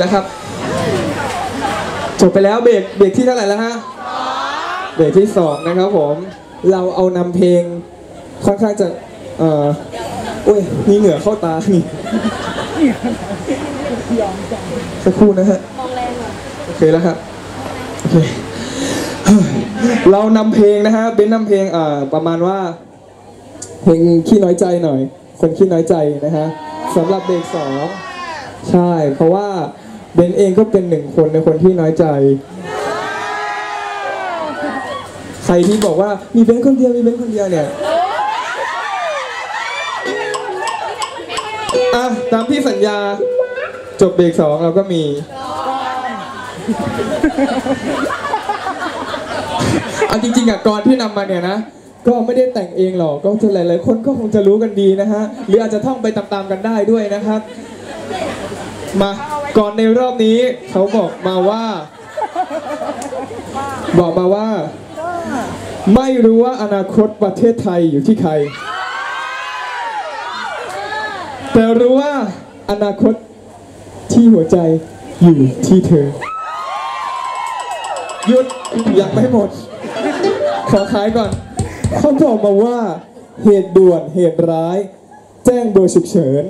แล้วครับจบไปแล้วเบรกเบรกที่เท่าไหร่แล้วฮะเบรกที่สองนะครับผม เราเอานำเพลงค่อนข้างจะเอ่ออุ้ยมีเหงื่อเข้าตานี่สักครู่นะฮะโอเคแล้วครับโอเคเรานำเพลงนะฮะเป็นนำเพลงเอ่อประมาณว่า เพลงขี้น้อยใจหน่อย คนขี้น้อยใจนะฮะสำหรับเบรกสองใช่เพราะว่า เบนเองก็เป็นหนึ่งคนในคนที่น้อยใจ ใครที่บอกว่ามีเบนคนเดียวมีเบนคนเดียวเนี่ยอะตามที่สัญญาจบเบรกสองเราก็มี เอาจริงๆอะก่อนที่นำมาเนี่ยนะ ก็ไม่ได้แต่งเองหรอกก็หลายๆคนก็คงจะรู้กันดีนะฮะ หรืออาจจะท่องไปตามๆกันได้ด้วยนะครับ มาก่อนในรอบนี้เขาบอกมาว่า บอกมาว่า ไม่รู้ว่าอนาคตประเทศไทยอยู่ที่ใคร แต่รู้ว่าอนาคตที่หัวใจอยู่ที่เธอ หยุดยังไม่หมด ขอขายก่อน เขาบอกมาว่าเหตุด่วนเหตุร้าย แจ้งเบอร์ฉุกเฉิน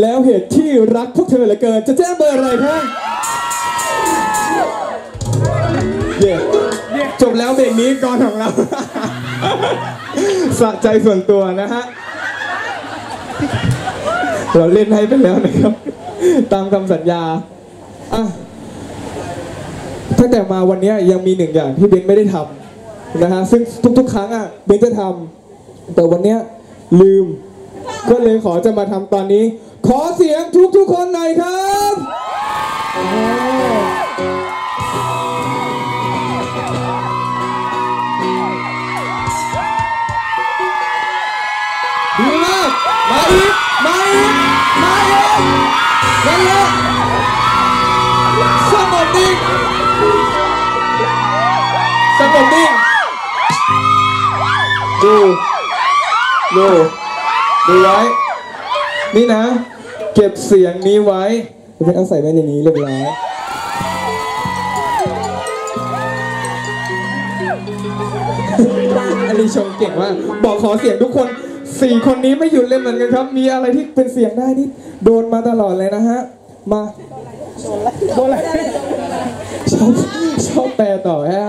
แล้วเหตุที่รักพวกเธอเหลือเกิน จะแจ้งเบอร์อะไรครับเย่จบแล้วเบรกนี้ก่อนของเรา สะใจส่วนตัวนะฮะ เราเล่นให้ไปแล้วนะครับ ตามคำสัญญาอะตั้งแต่มาวันนี้ยังมีหนึ่งอย่างที่เบนไม่ได้ทำนะฮะ ซึ่งทุกๆ ครั้งอะเบนจะทำแต่วันเนี้ยลืม ก็เลยขอจะมาทำตอนนี้ข อเสียงทุกๆคนหน่อยครับดีมากมาอีกมาอีกมาอีกนั่นแหละสงบนิ่งสงบนิ่งดูดูดูไว้นี่นะ เก็บเสียงนี้ไว้เดี๋ยวเอาใส่ไว้ในนี้เรียบร้อยอันนี้ชมเก่งว่ากบอกขอเสียงทุกคนสี่คนนี้ไม่หยุดเลยเหมือนกันครับ มีอะไรที่เป็นเสียงได้นี่โดนมาตลอดเลยนะฮะ มาโดนอะไรชอบชอบแปลต่อฮะ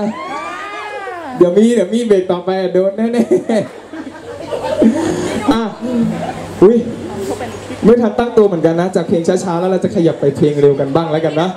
เดี๋ยวมีเดี๋ยวมีเบรกต่อไปโดนแน่ๆอะอุ้ย ไม่ทันตั้งตัวเหมือนกันนะ จากเพลงช้าๆ แล้วเราจะขยับไปเพลงเร็วกันบ้างแล้วกันนะ